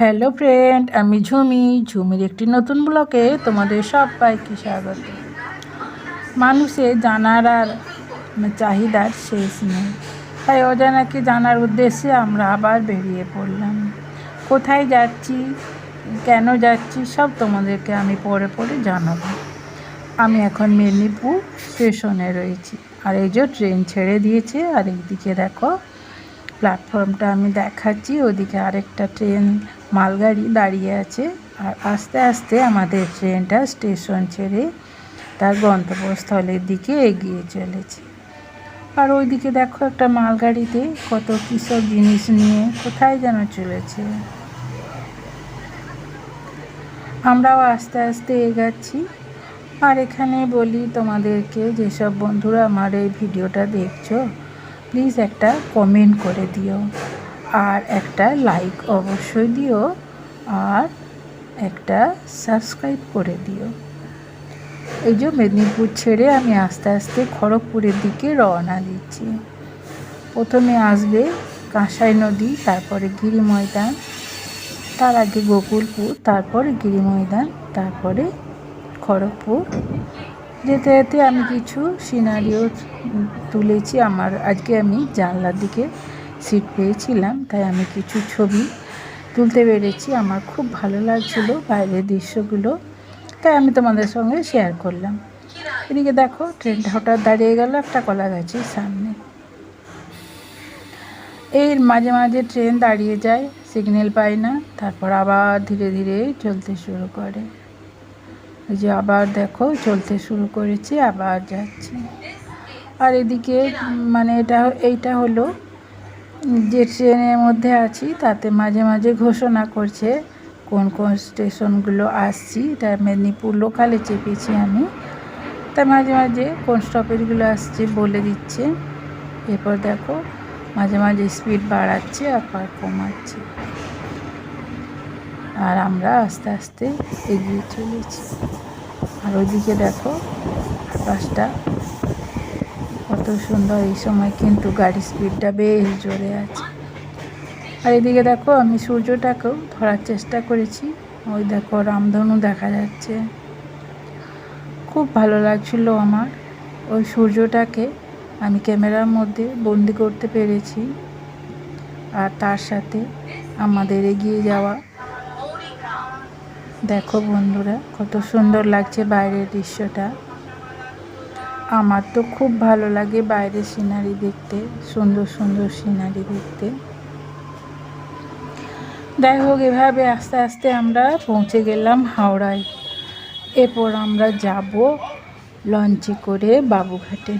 Hello friend আমি ঝুমি। ঝুমির একটি নতুন ব্লকে তোমাদের সবাইকে স্বাগত। মানুষের জানার আর চাহিদার শেষ নেই। তাই অজানাকে জানার উদ্দেশ্যে আমরা আবার বেরিয়ে পড়লাম। কোথায় যাচ্ছি? কেন যাচ্ছি? সব তোমাদেরকে আমি পরে পরে জানাব। আমি এখন মেদিনীপুর স্টেশনে রয়েছি। আর এই যে ট্রেন ছেড়ে দিয়েছে, আর এইদিকে দেখো প্ল্যাটফর্মটা আমি দেখাচ্ছি। ওদিকে আরেকটা ট্রেন মালগাড়ি দাঁড়িয়ে আছে আর আস্তে আস্তে আমাদের ট্রেনটা স্টেশন ছেড়ে তার গন্তব্যস্থলের দিকে এগিয়ে চলেছে। আর ওইদিকে দেখো একটা মালগাড়িতে কত কিসব জিনিস নিয়ে কোথায় যেন চলেছে। আমরাও আস্তে আস্তে এগাচ্ছি। আর এখানে বলি তোমাদেরকে, যেসব বন্ধুরা আমার এই ভিডিওটা দেখছ প্লিজ একটা কমেন্ট করে দিও। আর একটা লাইক অবশ্যই দিও আর একটা সাবস্ক্রাইব করে দিও। এই যে মেদিনীপুর ছেড়ে আমি আস্তে আস্তে খড়গপুরের দিকে রওনা দিচ্ছি। প্রথমে আসবে কাঁসাই নদী, তারপরে গিরি ময়দান, তার আগে গোকুলপুর, তারপরে গিরি ময়দান, তারপরে খড়গপুর। যেতে যেতে আমি কিছু সিনারিও তুলেছি, আমার আজকে আমি জানলার দিকে সিট পেয়েছিলাম, তাই আমি কিছু ছবি তুলতে পেরেছি। আমার খুব ভালো লাগছিল বাইরের দৃশ্যগুলো, তাই আমি তোমাদের সঙ্গে শেয়ার করলাম। এদিকে দেখো ট্রেনটা হঠাৎ দাঁড়িয়ে গেল, একটা কলা গাছের সামনে। এর মাঝে মাঝে ট্রেন দাঁড়িয়ে যায় সিগন্যাল পায় না, তারপর আবার ধীরে ধীরে চলতে শুরু করে। ওই যে আবার দেখো, চলতে শুরু করেছে, আবার যাচ্ছে। আর এদিকে মানে এটা, এইটা হলো যে ট্রেনের মধ্যে আছি, তাতে মাঝে মাঝে ঘোষণা করছে কোন কোন স্টেশনগুলো আসছি। তার মেদিনীপুর লোকালে চেপেছি আমি। তা মাঝে মাঝে কোন স্টপেজগুলো আসছে বলে দিচ্ছে। এরপর দেখো, মাঝে মাঝে স্পিড বাড়াচ্ছে, আবার কমাচ্ছে। আর আমরা আস্তে আস্তে এগিয়ে চলেছি। আর ওইদিকে দেখো আকাশটা কত সুন্দর এই সময় কিন্তু গাড়ির স্পিডটা বেশ জোরে আছে। আর এদিকে দেখো, আমি সূর্যটাকেও ধরার চেষ্টা করেছি। ওই দেখো, রামধনু দেখা যাচ্ছে। খুব ভালো লাগছিল আমার। ওই সূর্যটাকে আমি ক্যামেরার মধ্যে বন্দি করতে পেরেছি। আর তার সাথে আমাদের এগিয়ে যাওয়া। দেখো বন্ধুরা, কত সুন্দর লাগছে বাইরের দৃশ্যটা। আমার তো খুব ভালো লাগে বাইরের সিনারি দেখতে, সুন্দর সুন্দর সিনারি দেখতে। যাই হোক, এভাবে আস্তে আস্তে আমরা পৌঁছে গেলাম হাওড়ায়। এরপর আমরা যাব লঞ্চে করে বাবুঘাটে।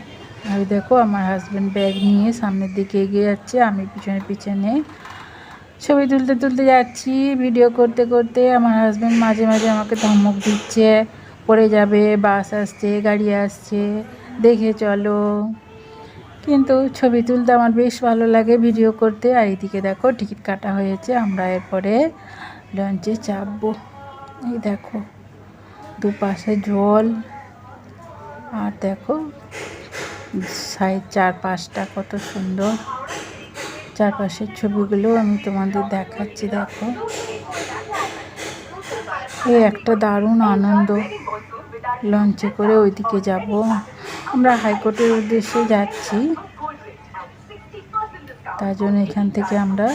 আর দেখো, আমার হাজব্যান্ড ব্যাগ নিয়ে সামনের দিকে এগিয়ে যাচ্ছে, আমি পিছনে পিছনে ছবি তুলতে তুলতে যাচ্ছি ভিডিও করতে করতে আমার হাজব্যান্ড মাঝে মাঝে আমাকে ধমক দিচ্ছে। পড়ে যাবে বাস আসছে, গাড়ি আসছে, দেখে চলো। কিন্তু ছবি তুলতে আমার বেশ ভালো লাগে ভিডিও করতে। আর এইদিকে দেখো টিকিট কাটা হয়েছে। আমরা এরপরে লঞ্চে চাপবো। এই দেখো, দুপাশে জল। আর দেখো সাইড চারপাশটা কত সুন্দর। চারপাশের ছবিগুলো আমি তোমাদের দেখাচ্ছি, দেখো। এই একটা দারুণ আনন্দ। লঞ্চে করে ওইদিকে যাব। আমরা হাইকোর্টের উদ্দেশ্যে যাচ্ছি। তার জন্য এখান থেকে আমরা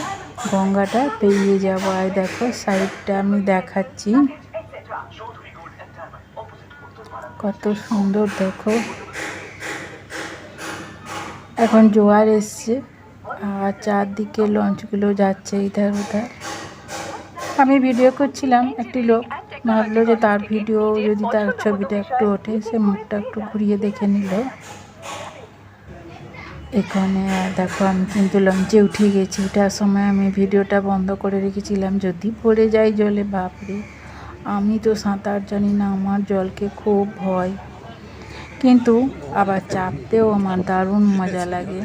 গঙ্গাটা পেরিয়ে যাব। আর দেখো, সাইডটা আমি দেখাচ্ছি। কত সুন্দর, দেখো। এখন জোয়ার এসছে। আর চারদিকে লঞ্চগুলো যাচ্ছে ইধার উধার আমি ভিডিও করছিলাম, একটি লোক ভাবলো যে তার ভিডিও যদি তার ছবিটা একটু ওঠে, সে মুখটা একটু ঘুরিয়ে দেখে নিল। এখানে দেখো, আমি কিন্তু লঞ্চে উঠে গেছি। ওটার সময় আমি ভিডিওটা বন্ধ করে রেখেছিলাম। যদি পড়ে যাই জলে, বাপরে। আমি তো সাঁতার জানি না, আমার জলকে খুব ভয়। কিন্তু আবার চাপতেও আমার দারুণ মজা লাগে।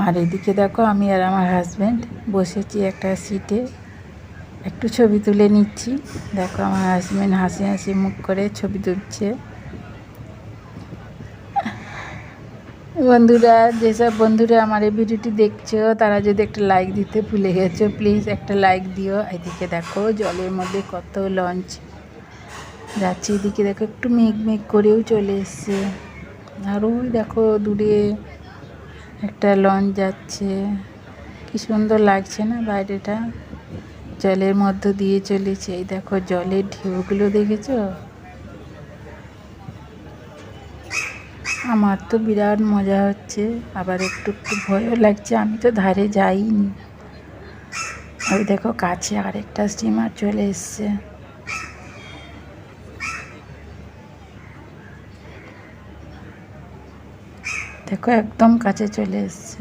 আর এদিকে দেখো আমি আর আমার হাজব্যান্ড বসেছি একটা সিটে একটু ছবি তুলে নিচ্ছি। দেখো আমার হাজব্যান্ড হাসি হাসি মুখ করে ছবি তুলছে। বন্ধুরা, যেসব বন্ধুরা আমার এই ভিডিওটি দেখছ, তারা যদি একটা লাইক দিতে ভুলে গেছো প্লিজ একটা লাইক দিও। এদিকে দেখো জলের মধ্যে কত লঞ্চ যাচ্ছে। এদিকে দেখো একটু মেঘ মেঘ করেও চলে এসছে। আর ওই দেখো দূরে একটা লঞ্চ যাচ্ছে। কি সুন্দর লাগছে না বাইরেটা? জলের মধ্য দিয়ে চলেছে। এই দেখো জলের ঢেউগুলো দেখেছ? আমার তো বিরাট মজা হচ্ছে। আবার একটু একটু ভয়ও লাগছে। আমি তো ধারে যাইনি। ওই দেখো কাছে আরেকটা স্টিমার চলে এসছে। দেখো, একদম কাছে চলে এসছে।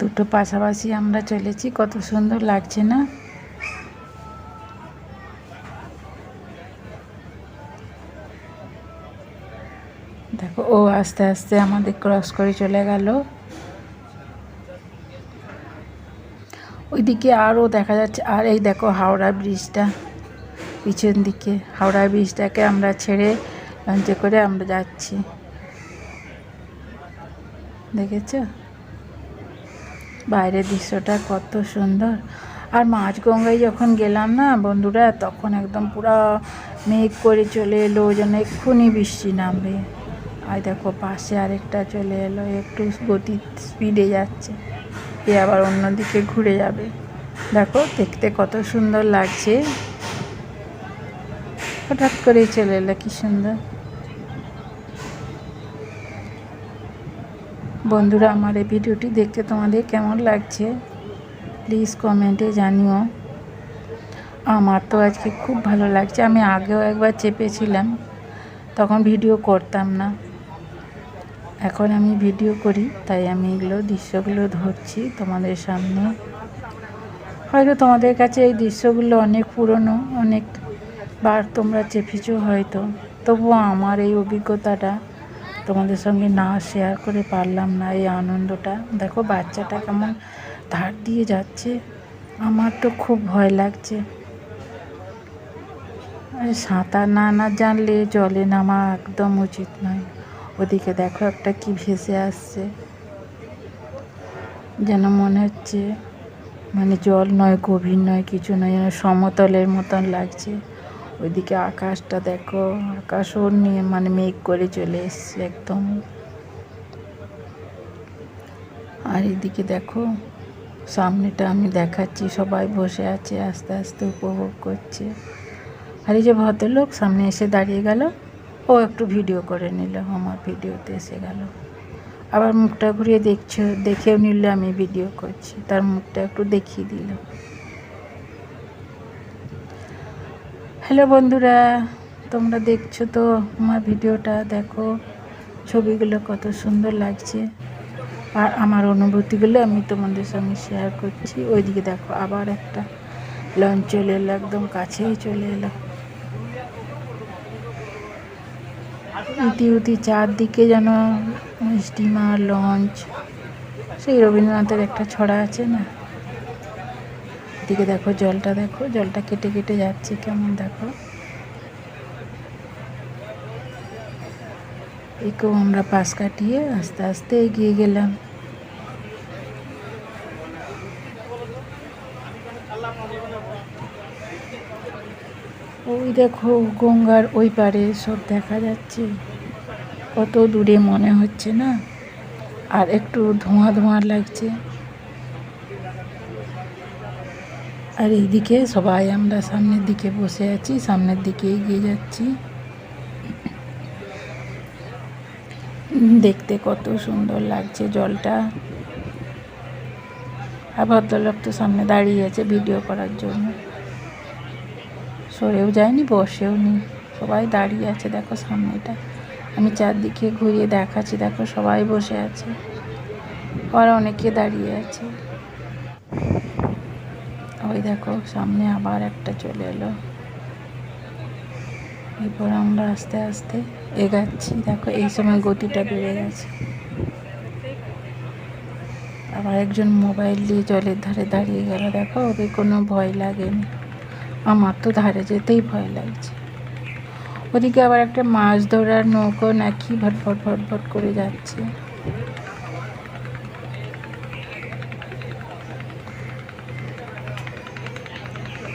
দুটো পাশাপাশি আমরা চলেছি, কত সুন্দর লাগছে না? দেখো, ও আস্তে আস্তে আমাদের ক্রস করে চলে গেল। ওইদিকে আরও দেখা যাচ্ছে, আর এই দেখো হাওড়া ব্রিজটা, পিছন দিকে হাওড়া ব্রিজটাকে আমরা ছেড়ে লঞ্চে করে আমরা যাচ্ছি। দেখেছ? বাইরের দৃশ্যটা কত সুন্দর। আর মাঝগঙ্গায় যখন গেলাম না বন্ধুরা, তখন একদম পুরো মেঘ করে চলে এলো যেন এক্ষুনি বৃষ্টি নামবে। আর দেখো পাশে আরেকটা চলে এলো, একটু গতি স্পিডে যাচ্ছে। এ আবার অন্যদিকে ঘুরে যাবে। দেখো দেখতে কত সুন্দর লাগছে। হঠাৎ করেই চলে এলো, কি সুন্দর। বন্ধুরা, আমার এই ভিডিওটি দেখতে তোমাদের কেমন লাগছে? প্লিজ কমেন্টে জানিও। আমার তো আজকে খুব ভালো লাগছে। আমি আগেও একবার চেপেছিলাম, তখন ভিডিও করতাম না। এখন আমি ভিডিও করি, তাই আমি এগুলো, দৃশ্যগুলো ধরছি তোমাদের সামনে। হয়তো তোমাদের কাছে এই দৃশ্যগুলো অনেক পুরনো, অনেক বার তোমরা চেপেছো হয়তো। তবুও আমার এই অভিজ্ঞতাটা তোমাদের সঙ্গে না শেয়ার করে পারলাম না এই আনন্দটা। দেখো বাচ্চাটা কেমন ধার দিয়ে যাচ্ছে। আমার তো খুব ভয় লাগছে। সাঁতার না না জানলে জলে নামা একদম উচিত নয়। ওদিকে দেখো একটা কি ভেসে আসছে। যেন মনে হচ্ছে মানে জল নয়, গভীর নয়, কিছু নয়, যেন সমতলের মতন লাগছে। ওইদিকে আকাশটা দেখো, আকাশও নিয়ে মানে মেঘ করে চলে এসছে একদম। আর এদিকে দেখো, সামনেটা আমি দেখাচ্ছি, সবাই বসে আছে, আস্তে আস্তে উপভোগ করছে। আর এই যে ভদ্রলোক সামনে এসে দাঁড়িয়ে গেল, ও একটু ভিডিও করে নিল, আমার ভিডিওতে এসে গেল। আবার মুখটা ঘুরিয়ে দেখছ, দেখেও নিল আমি ভিডিও করছি, তার মুখটা একটু দেখিয়ে দিল। হ্যালো বন্ধুরা, তোমরা দেখছ তো আমার ভিডিওটা? দেখো ছবিগুলো কত সুন্দর লাগছে। আর আমার অনুভূতিগুলো আমি তোমাদের সঙ্গে শেয়ার করছি। ওইদিকে দেখো আবার একটা লঞ্চ চলে এলো, একদম কাছেই চলে এলো। ইতি উতি চারদিকে যেন স্টিমার লঞ্চ। সেই রবীন্দ্রনাথের একটা ছড়া আছে না? দিকে দেখো জলটা দেখো জলটা কেটে কেটে যাচ্ছে কেমন, দেখো। একেও আমরা পাশ কাটিয়ে আস্তে আস্তে এগিয়ে গেলাম। ওই দেখো গঙ্গার ওই পারে সব দেখা যাচ্ছে। কত দূরে মনে হচ্ছে না। আর একটু ধোঁয়া ধোঁয়া লাগছে। আর এইদিকে সবাই আমরা সামনের দিকে বসে আছি, সামনের দিকে এগিয়ে যাচ্ছি। দেখতে কত সুন্দর লাগছে জলটা। আর ভদ্রলোক তো সামনে দাঁড়িয়ে আছে ভিডিও করার জন্য। সরেও যায়নি, বসেও নি। সবাই দাঁড়িয়ে আছে, দেখো সামনেটা। আমি চারদিকে ঘুরিয়ে দেখাচ্ছি, দেখো সবাই বসে আছে। আর অনেকে দাঁড়িয়ে আছে। ওই দেখো, সামনে আবার একটা চলে এলো। এরপর আমরা আস্তে আস্তে এগাচ্ছি। দেখো, এই সময় গতিটা বেড়ে গেছে। আবার একজন মোবাইল দিয়ে জলের ধারে দাঁড়িয়ে গেল। দেখো, ওদের কোনো ভয় লাগেনি। আমার তো ধারে যেতেই ভয় লাগছে। ওদিকে আবার একটা মাছ ধরার নৌকো নাকি ভটভট ভটভট করে যাচ্ছে।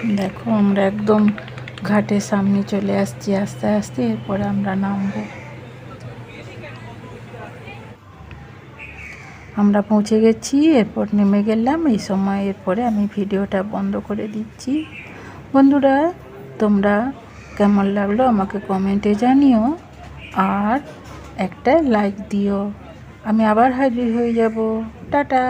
দেখো, আমরা একদম ঘাটের সামনে চলে আসছি, আস্তে আস্তে এরপরে আমরা নামবো। আমরা পৌঁছে গেছি, এরপর নেমে গেলাম, এই সময় এরপরে আমি ভিডিওটা বন্ধ করে দিচ্ছি। বন্ধুরা, তোমরা কেমন লাগল আমাকে কমেন্টে জানিও, আর একটা লাইক দিও। আমি আবার হাজির হয়ে যাব। টাটা!